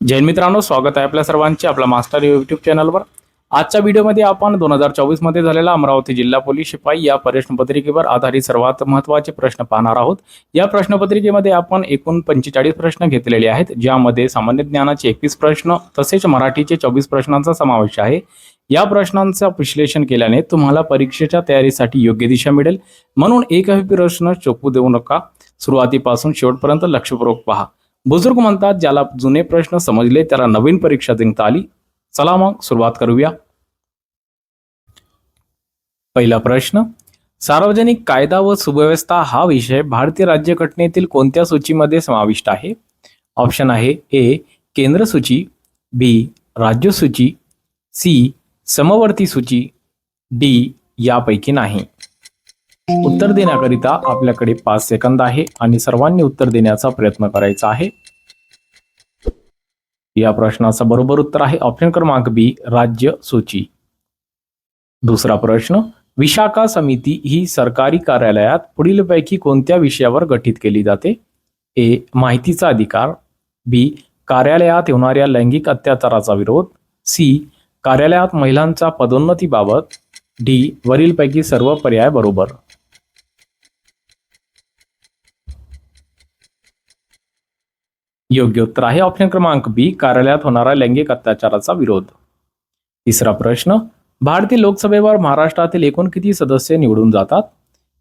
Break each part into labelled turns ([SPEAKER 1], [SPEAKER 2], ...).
[SPEAKER 1] जैन मित्रांनो स्वागत आहे आपल्या सर्वांचे आपल्या मास्टर युट्यूब चॅनलवर आजच्या व्हिडिओमध्ये आपण दोन हजार चोवीसमध्ये झालेला अमरावती जिल्हा पोलीस शिपाई या प्रश्नपत्रिकेवर आधारित सर्वात महत्त्वाचे प्रश्न पाहणार आहोत. या प्रश्नपत्रिकेमध्ये आपण एकूण पंचेचाळीस प्रश्न घेतलेले आहेत ज्यामध्ये सामान्य ज्ञानाचे एकवीस प्रश्न तसेच मराठीचे चोवीस प्रश्नांचा समावेश आहे. या प्रश्नांचं विश्लेषण केल्याने तुम्हाला परीक्षेच्या तयारीसाठी योग्य दिशा मिळेल. म्हणून एकही प्रश्न चोपू देऊ नका. सुरुवातीपासून शेवटपर्यंत लक्षपूर्वक पहा. बुजुर्ग म्हणतात ज्याला जुने प्रश्न समजले त्याला नवीन परीक्षा जिंकता आली. चला मग सुरुवात करूया. पहिला प्रश्न सार्वजनिक कायदा व सुव्यवस्था हा विषय भारतीय राज्यघटनेतील कोणत्या सूचीमध्ये समाविष्ट आहे? ऑप्शन आहे ए केंद्र सूची बी राज्य सूची सी समवर्ती सूची डी यापैकी नाही. उत्तर देण्याकरिता आपल्याकडे पाच सेकंद आहे आणि सर्वांनी उत्तर देण्याचा प्रयत्न करायचा आहे. या प्रश्नाचं बरोबर उत्तर आहे. ऑप्शन क्रमांक बी राज्य सूची. दुसरा प्रश्न विशाखा समिती ही सरकारी कार्यालयात पुढीलपैकी कोणत्या विषयावर गठीत केली जाते? ए माहितीचा अधिकार. बी कार्यालयात होणाऱ्या लैंगिक अत्याचाराचा विरोध. सी कार्यालयात महिलांच्या पदोन्नतीबाबत डी वरीलपैकी सर्व पर्याय बरोबर. योग्य उत्तर आहे ऑप्शन क्रमांक बी कार्यालयात होणारा लैंगिक अत्याचाराचा विरोध. तिसरा प्रश्न भारतीय लोकसभेवर महाराष्ट्रातील एकूण किती सदस्य निवडून जातात?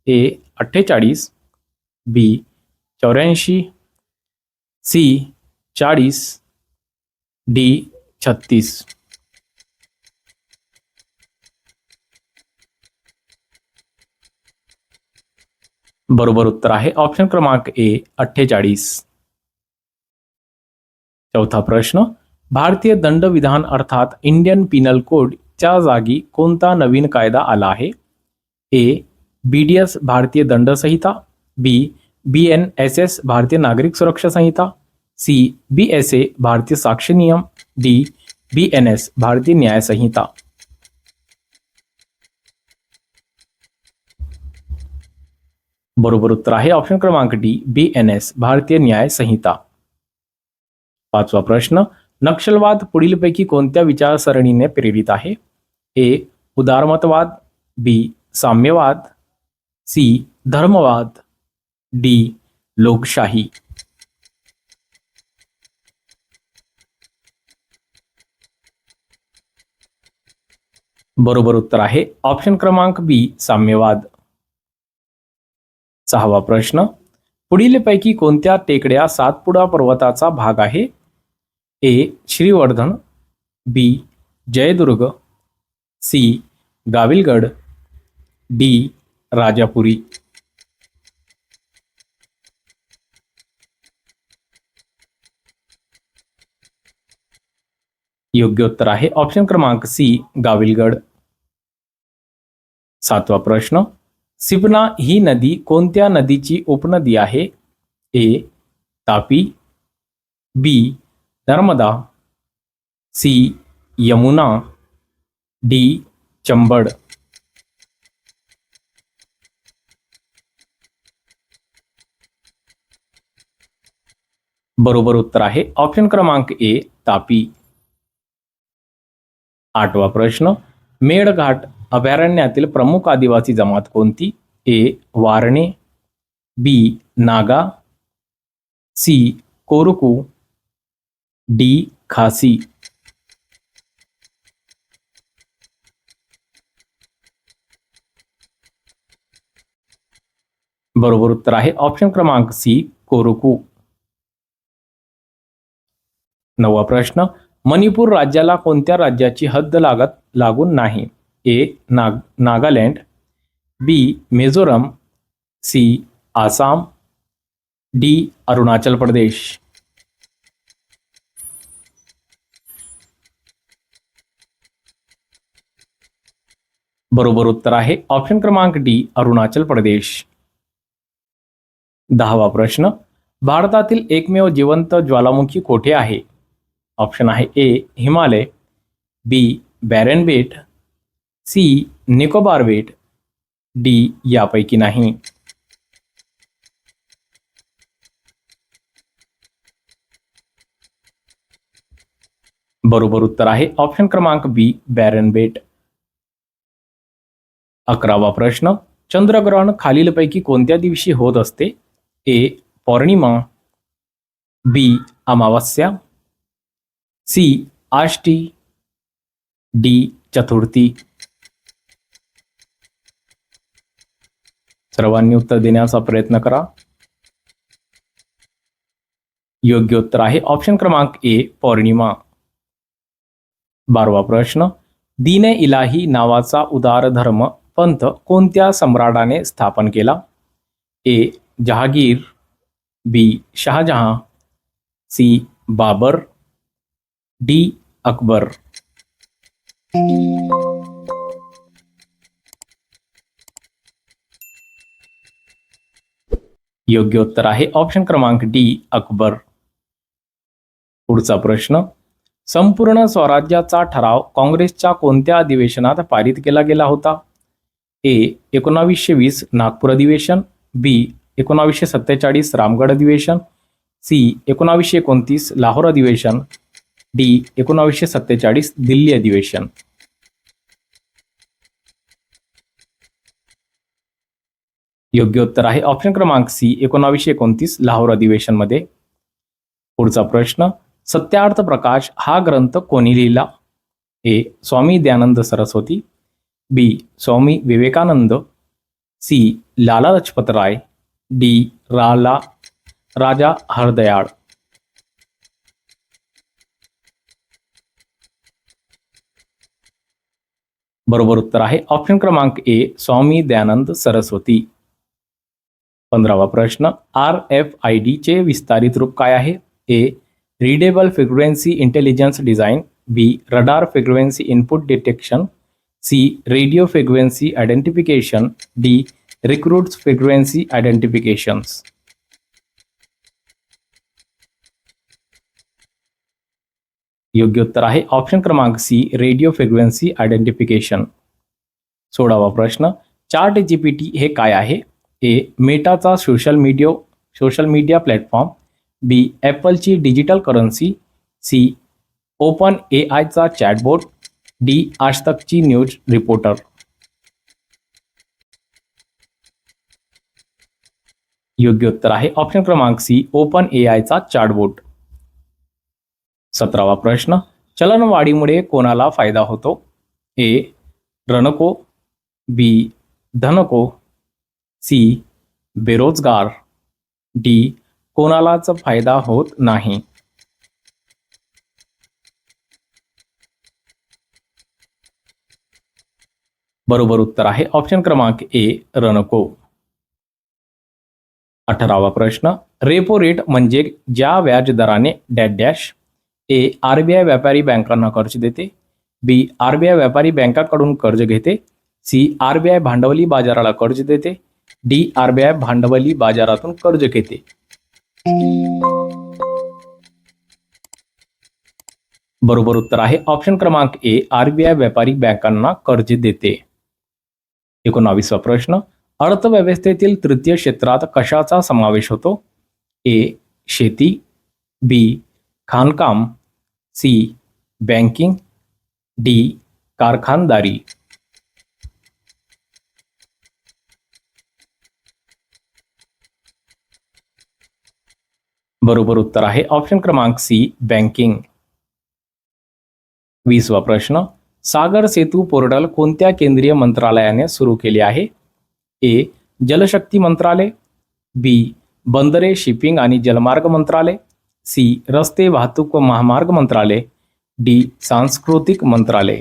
[SPEAKER 1] ए अठ्ठेचाळीस बी चौऱ्याऐंशी सी चाळीस डी छत्तीस. बरोबर उत्तर आहे ऑप्शन क्रमांक ए अठ्ठेचाळीस. चौथा प्रश्न, भारतीय दंड विधान अर्थात इंडियन पिनल कोडच्या जागी कोणता नवीन कायदा आला आहे? ए बी डी एस भारतीय दंड संहिता B B N S S भारतीय नागरिक सुरक्षा संहिता सी बी एस ए भारतीय साक्ष्य नियम डी बी एन एस भारतीय न्याय संहिता. बरोबर उत्तर आहे ऑप्शन क्रमांक डी बी एन एस भारतीय न्याय संहिता. पाचवा प्रश्न नक्षलवाद पुढीलपैकी कोणत्या विचारसरणीने प्रेरित आहे? ए उदारमतवाद बी साम्यवाद सी धर्मवाद डी लोकशाही. बरोबर उत्तर आहे. ऑप्शन क्रमांक बी साम्यवाद. सहावा प्रश्न पुढीलपैकी कोणत्या टेकड्या सातपुडा पर्वताचा भाग आहे? A Shrivardhan B Jaydurg C Gawilgarh D Rajapuri. योग्य उत्तर आहे ऑप्शन क्रमांक सी गाविलगड. सातवा प्रश्न, सिपना ही नदी कोणत्या नदीची उपनदी आहे? A Tapi B Narmada C Yamuna D Chambal. बरोबर उत्तर आहे. ऑप्शन क्रमांक ए तापी. आठवा प्रश्न. मेळघाट अभयारण्यातील प्रमुख आदिवासी जमात कोणती? A वारणे B Naga C Korku D Khasi. बरोबर उत्तर आहे ऑप्शन क्रमांक सी, कोरकू. नववा प्रश्न, मणिपूर राज्याला कोणत्या राज्याची हद्द लागत, लागून नाही? A, Nag, Nagaland, B, Mizoram, C, Assam, D, Arunachal Pradesh. बरोबर उत्तर आहे. ऑप्शन क्रमांक डी अरुणाचल प्रदेश. दहावा प्रश्न. भारतातील एकमेव जिवंत ज्वालामुखी कोठे आहे? ऑप्शन आहे ए हिमालय. बी बॅरन बेट. सी निकोबार बेट. डी यापैकी नाही. बरोबर उत्तर आहे. ऑप्शन क्रमांक बी बॅरनबेट अकरावा प्रश्न चंद्रग्रहण खालीलपैकी कोणत्या दिवशी होत असते? ए पौर्णिमा बी अमावस्या सी आष्टी डी चतुर्थी. सर्वांनी उत्तर देण्याचा प्रयत्न करा. योग्य उत्तर आहे ऑप्शन क्रमांक ए पौर्णिमा. बारवा प्रश्न दीने इलाही नावाचा उदार धर्म पंथ कोणत्या सम्राटाने स्थापन केला? A. Jahangir B. Shahjahan C. Babur D. Akbar. योग्य उत्तर आहे ऑप्शन क्रमांक डी. अकबर. पुढचा प्रश्न. संपूर्ण स्वराज्याचा ठराव काँग्रेसच्या कोणत्या अधिवेशनात पारित केला गेला होता? ए एकोणावीसशे वीस नागपूर अधिवेशन बी एकोणावीसशे सत्तेचाळीस रामगड अधिवेशन सी एकोणावीसशे एकोणतीस लाहोर अधिवेशन डी एकोणावीसशे सत्तेचाळीस दिल्ली अधिवेशन. योग्य उत्तर आहे ऑप्शन क्रमांक सी एकोणावीसशे एकोणतीस लाहोर अधिवेशनमध्ये. पुढचा प्रश्न सत्यार्थ प्रकाश हा ग्रंथ कोणी लिहिला? A Swami Dayanand Saraswati B Swami Vivekanand C Lala Lajpat Rai D राला Raja Hardayal बरोबर उत्तर आहे ऑप्शन क्रमांक ए स्वामी दयानंद सरस्वती पंधरावा प्रश्न आर एफ आय डी चे विस्तारित रूप काय आहे A readable frequency intelligence design B radar frequency input detection C radio frequency identification D recruits frequency identifications योग्य उत्तर आहे ऑप्शन क्रमांक सी रेडिओ फ्रिक्वेन्सी आयडेंटिफिकेशन सोळावा प्रश्न चार्ट जीपीटी हे काय आहे? A social media social media platform, B, ॲपलची digital currency, C, open A आयचा चॅटबोट डी आजतकची न्यूज रिपोर्टर. योग्य उत्तर आहे ऑप्शन क्रमांक सी ओपन ए आयचा चार्टबोट. सतरावा प्रश्न चलनवाढीमुळे कोणाला फायदा होतो? ए रणको बी धनको सी बेरोजगार डी कोणालाच फायदा होत नाही. बरोबर उत्तर आहे. ऑप्शन क्रमांक ए रनको. अठरावा प्रश्न. रेपो रेट म्हणजे ज्या व्याज दराने डॅश डॅश ए आरबीआय व्यापारी बँकांना कर्ज देते. बी आरबीआय व्यापारी बँकाकडून कर्ज घेते. सी आरबीआय भांडवली बाजाराला कर्ज देते. डी आरबीआय भांडवली बाजारातून कर्ज घेते. बरोबर उत्तर आहे. ऑप्शन क्रमांक ए आरबीआय व्यापारी बँकांना कर्ज देते. एकोणावीसवा प्रश्न अर्थव्यवस्थेतील तृतीय क्षेत्रात कशाचा समावेश होतो? ए शेती बी खाणकाम सी बँकिंग डी कारखानदारी. बरोबर उत्तर आहे ऑप्शन क्रमांक सी बँकिंग. वीसवा प्रश्न सागर सेतू पोर्टल कोणत्या केंद्रीय मंत्रालयाने सुरू केले आहे? ए, जलशक्ती मंत्रालय, बी, बंदरे शिपिंग आणि जलमार्ग मंत्रालय, सी, रस्ते वाहतूक व महामार्ग मंत्रालय, डी, सांस्कृतिक मंत्रालय.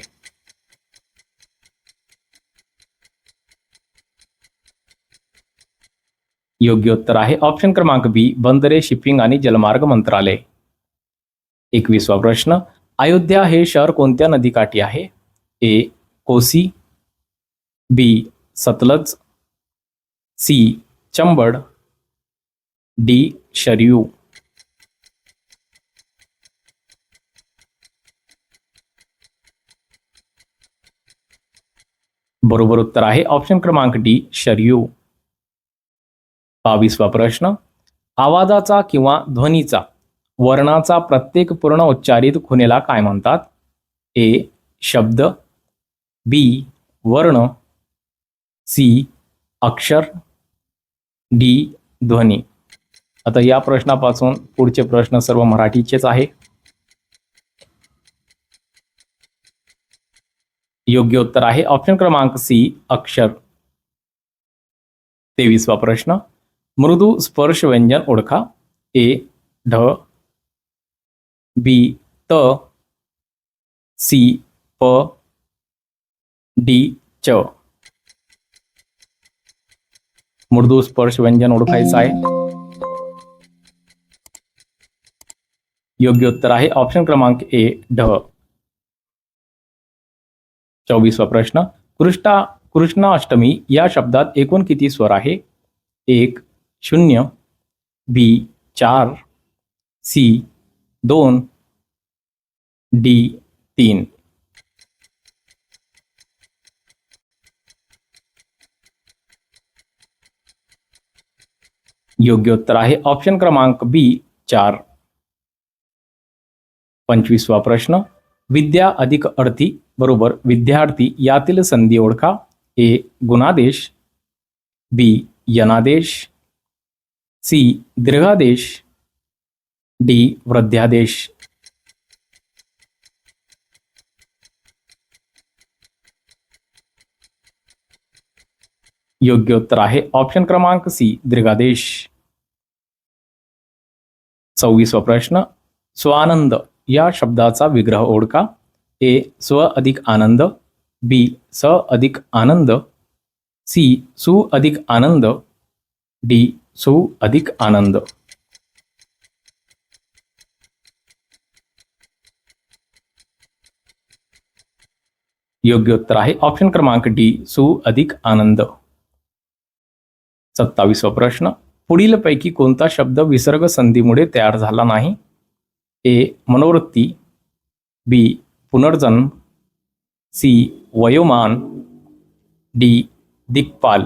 [SPEAKER 1] योग्य उत्तर आहे ऑप्शन क्रमांक बी, बंदरे शिपिंग आणि जलमार्ग मंत्रालय. एकवीसवा प्रश्न अयोध्या हे शहर कोणत्या नदीकाठी आहे? A Kosi B Sutlej C Chambal D Sarayu. बरोबर उत्तर आहे ऑप्शन क्रमांक डी शरयू. बावीसवा प्रश्न. आवाजाचा किंवा ध्वनीचा वर्णाचा प्रत्येक पूर्ण उच्चारित खुणेला काय म्हणतात? ए शब्द बी वर्ण सी अक्षर डी ध्वनी. आता या प्रश्नापासून पुढचे प्रश्न सर्व मराठीचेच आहे. योग्य उत्तर आहे. ऑप्शन क्रमांक सी अक्षर. तेवीसवा प्रश्न. मृदू स्पर्श व्यंजन ओळखा. ए ढ बी त सी प डी च. मृदू स्पर्श व्यंजन ओळखायचं आहे. योग्य उत्तर आहे. ऑप्शन क्रमांक ए ढ. चोवीसवा प्रश्न. कृष्णा कृष्णाष्टमी या शब्दात एकूण किती स्वर आहे? एक शून्य बी चार सी दोन, डी, तीन. योग्य उत्तर आहे. ऑप्शन क्रमांक बी चार. पंचवीसवा प्रश्न. विद्या अधिक अर्थी बरोबर विद्यार्थी यातील संधी ओळखा. ए, गुणादेश. बी, यनादेश. सी, दीर्घादेश. डी वृद्ध्यादेश योग्य उत्तर आहे. ऑप्शन क्रमांक सी दीर्घादेश. सव्वीसवा प्रश्न स्वानंद. या शब्दाचा विग्रह ओळखा. ए स्व अधिक आनंद. बी स अधिक आनंद. सी सु अधिक आनंद. डी सु अधिक आनंद. योग्य उत्तर आहे. ऑप्शन क्रमांक डी सु अधिक आनंद. सत्तावीसवा प्रश्न. पुढील पैकी कोणता शब्द विसर्ग संधीमुळे तयार झाला नाही? ए मनोवृत्ती. बी पुनर्जन्म. सी वयोमान. डी दिक्पाल.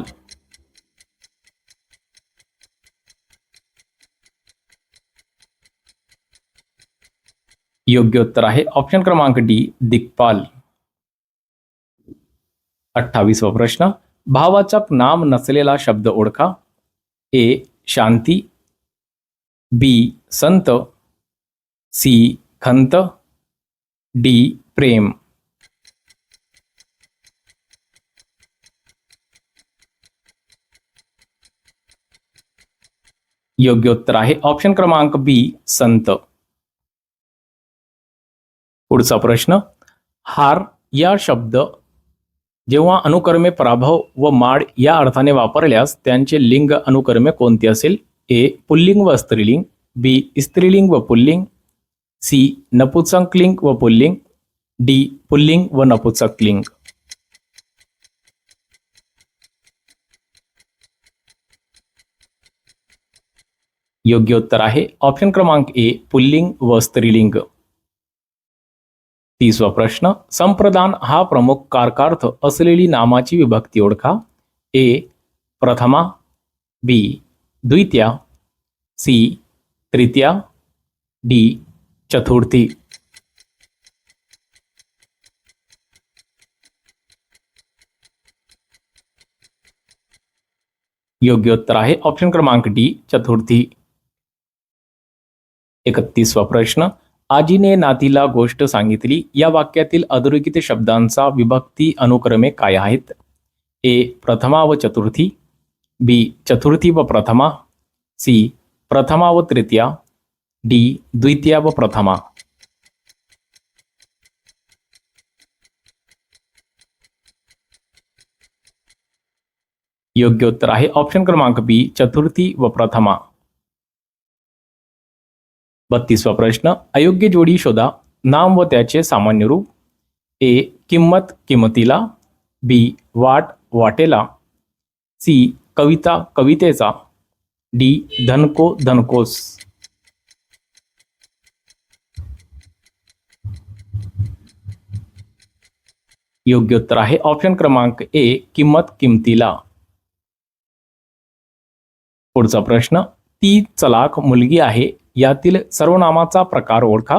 [SPEAKER 1] योग्य उत्तर आहे. ऑप्शन क्रमांक डी दिक्पाल. अठ्ठावीसवा प्रश्न. भाववाचक नाम नसलेला शब्द ओळखा. ए शांती. बी संत. सी खंत. डी प्रेम. योग्य उत्तर आहे. ऑप्शन क्रमांक बी संत. पुढचा प्रश्न. हार या शब्द जेव्हा अनुकर्मे पराभव व माड या अर्थाने वापरल्यास त्यांचे लिंग अनुकर्मे कोणते असेल? ए पुल्लिंग व स्त्रीलिंग बी स्त्रीलिंग व पुल्लिंग सी नपुसंकलिंग व पुल्लिंग डी पुल्लिंग व नपुसकलिंग. योग्य उत्तर आहे ऑप्शन क्रमांक ए पुल्लिंग व स्त्रीलिंग. तीसवा प्रश्न संप्रदान हा प्रमुख कारकार्थ असलेली नामाची विभक्ती ओळखा. ए प्रथमा. बी द्वितीया. सी तृतीया. डी चतुर्थी. योग्य उत्तर आहे. ऑप्शन क्रमांक डी चतुर्थी. एकतीसवा प्रश्न आजीने नातीला गोष्ट सांगितली. या वाक्यातील अधोरेखित शब्दांचा विभक्ती अनुक्रमे काय आहेत? ए. प्रथमा व चतुर्थी. बी. चतुर्थी व प्रथमा. सी. प्रथमा व तृतीया. डी. द्वितीया व प्रथमा. योग्य उत्तर आहे. ऑप्शन क्रमांक बी. चतुर्थी व प्रथमा. बत्तीसवा प्रश्न अयोग्य जोडी शोधा. नाम व त्याचे सामान्य रूप. ए किंमत किंमतीला. बी वाट वाटेला. सी कविता कवितेचा. डी धनको धनकोस. योग्य उत्तर आहे ऑप्शन क्रमांक ए किंमत किमतीला. पुढचा प्रश्न ती चलाख मुलगी आहे यातील सर्वनामाचा प्रकार ओळखा.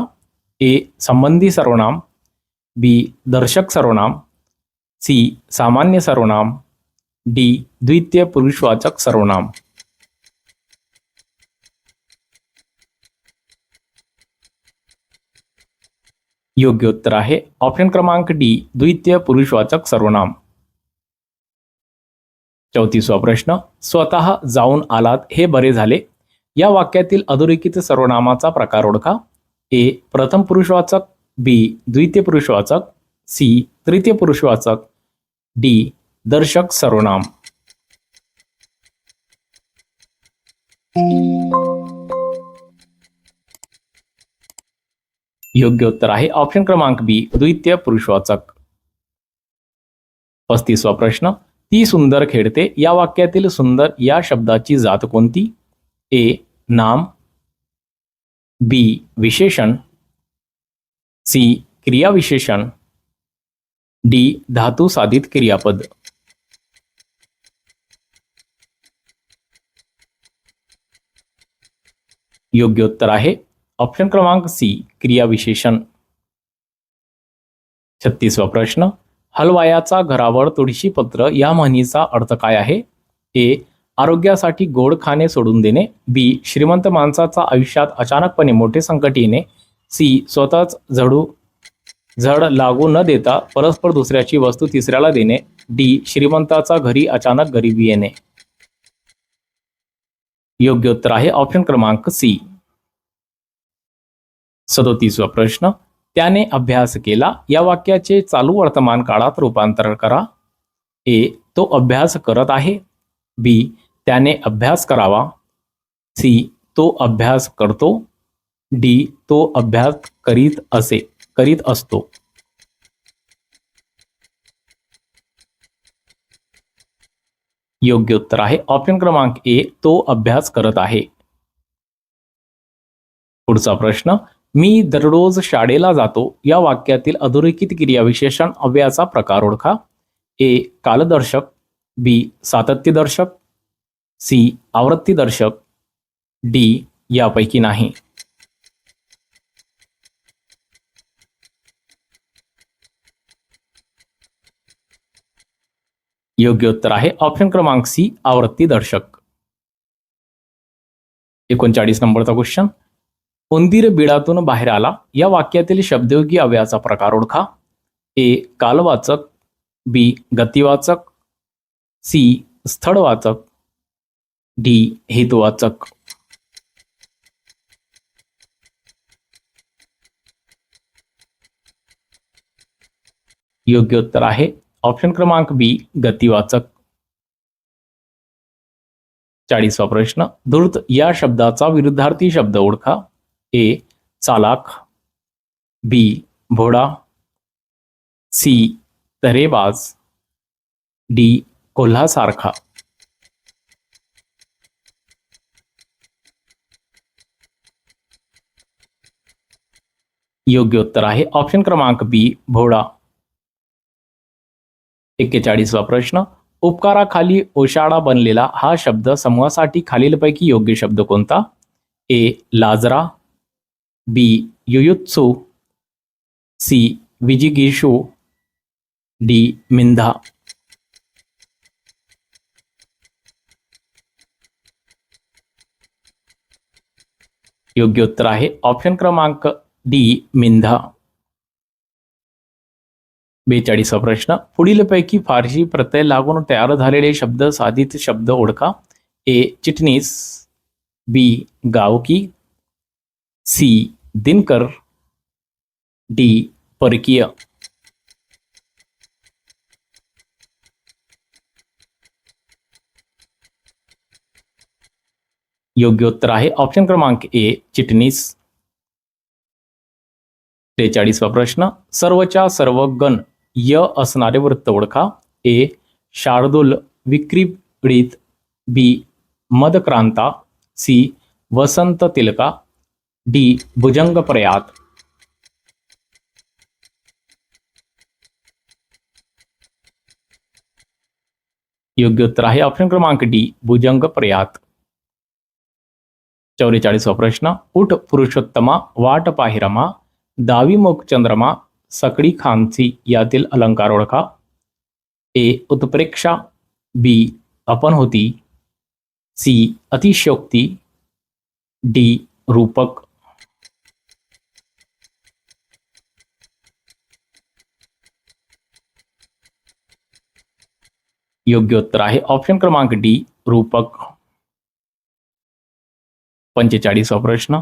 [SPEAKER 1] ए संबंधी सर्वनाम. बी दर्शक सर्वनाम. सी सामान्य सर्वनाम. डी द्वितीय पुरुषवाचक सर्वनाम. योग्य उत्तर आहे. ऑप्शन क्रमांक डी द्वितीय पुरुषवाचक सर्वनाम. चौतीसवा प्रश्न. स्वतः जाऊन आलात हे बरे झाले? या वाक्यातील अधोरेखित सर्वनामाचा प्रकार ओळखा. ए प्रथम पुरुषवाचक बी द्वितीय पुरुषवाचक सी तृतीय पुरुषवाचक डी दर्शक सर्वनाम. योग्य उत्तर आहे ऑप्शन क्रमांक बी द्वितीय पुरुषवाचक. पस्तीसवा प्रश्न ती सुंदर खेळते. या वाक्यातील सुंदर या शब्दाची जात कोणती? ए नाम. बी विशेषण. सी क्रियाविशेषण. डी धातू साधित क्रियापद. योग्य उत्तर आहे. ऑप्शन क्रमांक सी क्रियाविशेषण. छत्तीसवा प्रश्न. हलवायाचा घरावर तुळशी पत्र या म्हणीचा अर्थ काय आहे? ए आरोग्यासाठी गोड खाणे सोडून देणे. बी श्रीमंत माणसाचा आयुष्यात अचानकपणे मोठे संकट येणे. सी स्वतःच झडू झड लागू न देता परस्पर दुसऱ्याची वस्तू तिसऱ्याला देणे. डी श्रीमंताचा घरी अचानक गरिबी येणे. योग्य उत्तर आहे ऑप्शन क्रमांक सी. सदोतीसवा प्रश्न. त्याने अभ्यास केला. या वाक्याचे चालू वर्तमान काळात रूपांतर करा. ए तो अभ्यास करत आहे. बी त्याने अभ्यास करावा. सी तो अभ्यास करतो. डी तो अभ्यास करीत असे करीत असतो. योग्य उत्तर आहे. ऑप्शन क्रमांक ए तो अभ्यास करत आहे. पुढचा प्रश्न मी दररोज शाळेला जातो. या वाक्यातील अधोरेखित क्रियाविशेषण अव्ययाचा प्रकार ओळखा. ए कालदर्शक. बी सातत्यदर्शक. सी. आवृत्तीदर्शक डी. यापैकी नाही. योग्य उत्तर आहे ऑप्शन क्रमांक सी आवृत्ती दर्शक एकोणचाळीस नंबरचा क्वेश्चन उंदीर बिडातून बाहेर आला. या वाक्यातील शब्दयोगी अवयाचा प्रकार ओळखा. ए. कालवाचक बी. गतिवाचक सी. स्थळवाचक डी हेतुवाचक योग्य उत्तर आहे ऑप्शन क्रमांक बी, गतिवाचक। चाळीसवा प्रश्न धूर्त या शब्दाचा विरुद्धार्थी शब्द ओळखा. ए, चालाक. बी, भोडा. सी, तरेबाज. डी, कोल्हासारखा. योग्य उत्तर आहे. ऑप्शन क्रमांक बी भोडा एक्केचाळीसवा प्रश्न, उपकाराखाली ओशाळा बनलेला हा शब्द समूहासाठी खालीलपैकी योग्य शब्द कोणता? ए लाजरा. बी युयुत्सु. सी विजिगिशू डी मिंधा. योग्य उत्तर आहे. ऑप्शन क्रमांक डी मिंधा। बेचाळीसवा प्रश्न. पुढीलपैकी फारशी प्रत्यय लागून तयार झालेले शब्द, साधित शब्द ओळखा. ए, चिटणीस. बी, गावकी. सी, दिनकर. डी, परकीय. योग्य उत्तर आहे. ऑप्शन क्रमांक ए, चिटणीस. त्रेचाळीसवा प्रश्न. सर्वच्या सर्व गण य असणारे वृत्त ओळखा. ए. शार्दूल विक्रीडित बी. मदक्रांता सी. वसंत तिलका डी. भुजंग प्रयात योग्य उत्तर आहे ऑप्शन क्रमांक डी भुजंग प्रयात चौवेचाळीसवा प्रश्न. उठ पुरुषोत्तमा वाट पाहिरमा दावी मुख चंद्रमा सकडी खांची यातील अलंकार ओळखा ए, उत्प्रेक्षा। बी, अपन होती। सी, अतिशयोक्ती। डी, रूपक। योग्य उत्तर आहे ऑप्शन क्रमांक डी, रूपक। पंचेचाळीसवा प्रश्न।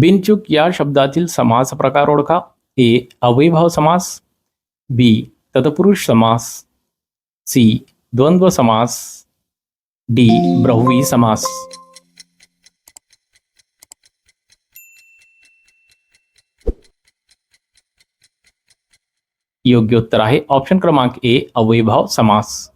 [SPEAKER 1] बिनचूक या शब्दातील समास प्रकार ओळखा. ए, अवैभाव समास. बी, तत्पुरुष समास. सी, द्वंद्व समास. डी, ब्रह्वी समास. योग्य उत्तर आहे. ऑप्शन क्रमांक ए, अवैभाव समास.